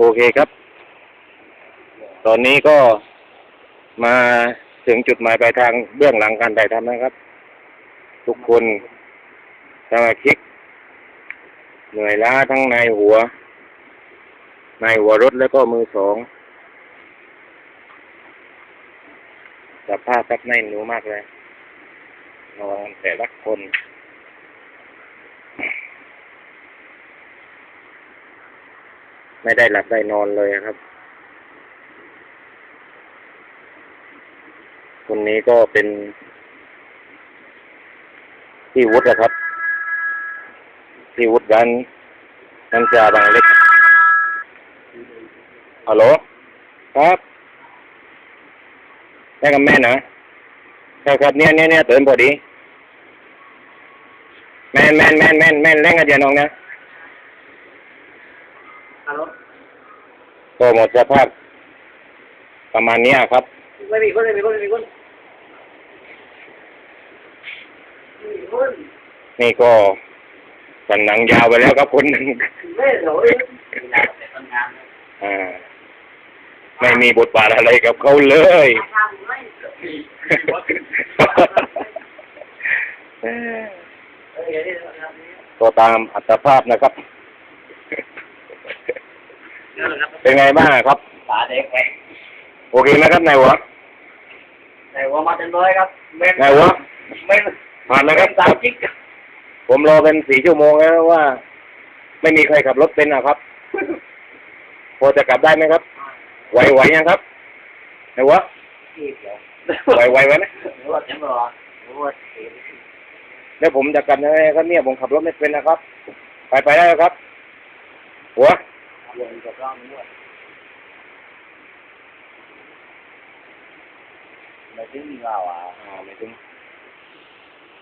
โอเคครับ ตอนนี้ก็มาถึงจุดหมายปลายทางเบื้องหลังการถ่ายทำนะครับ ทุกคนสมาชิกเหนื่อยล้าทั้งในหัว ในหัวรถแล้วก็มือสองสภาพครับในหนูมากเลยนอนแต่ละคน ไม่ได้หลับได้นอนเลยครับ คนนี้ก็เป็นพี่วุฒินะครับพี่วุฒิร้านน้ำชาบางเล็กฮัลโหลครับแม่กับแม่นะครับครับเนี่ยเนี่ยเนี่ยเตือนพอดี แม่นแม่นแม่นแม่นแม่นเล่นกันอย่าน้องนะ ฮัลโหลก็หมดสภาพประมาณเนี้ยครับ ไม่มีคนไม่มีคนไม่มีคนไม่มีคนนี่ก็สันหนังยาวไปแล้วครับคนหนึ่งไม่เดี๋ยวเลยอยากแต่ทำงานอ่าไม่มีบทบาทอะไรกับเขาเลยทำไม่มีเอ้ยเอออย่างนี้นะครับก็ตามอัตภาพนะครับ นั่นแหละครับ เป็นไงบ้างครับ ตาเด็กแหวงโอเคไหมครับนายหัวแต่ว่ามาเต็มร้อยครับเม่นนายหัวเม่นผ่านแล้วครับ สามจิ๊กผมรอเป็นสี่ชั่วโมงแล้วว่า ไม่มีใครขับรถเป็นนะครับ พอจะกลับได้ไหมครับ ไหวไหวยังครับนายหัวที่เดียวไหวไหวไหมนะหรือว่าเต็มร้อยหรือว่าเต็มแล้วผมจะกลับยังไงครับเนี่ยผมขับรถไม่เป็นนะครับ ไปไปได้ครับ หัวร วนกับร่องนวดไม่ถึงเราอะอ่าไม่ถึง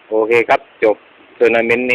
โอเคครับ จบทัวร์นาเมนต์นี้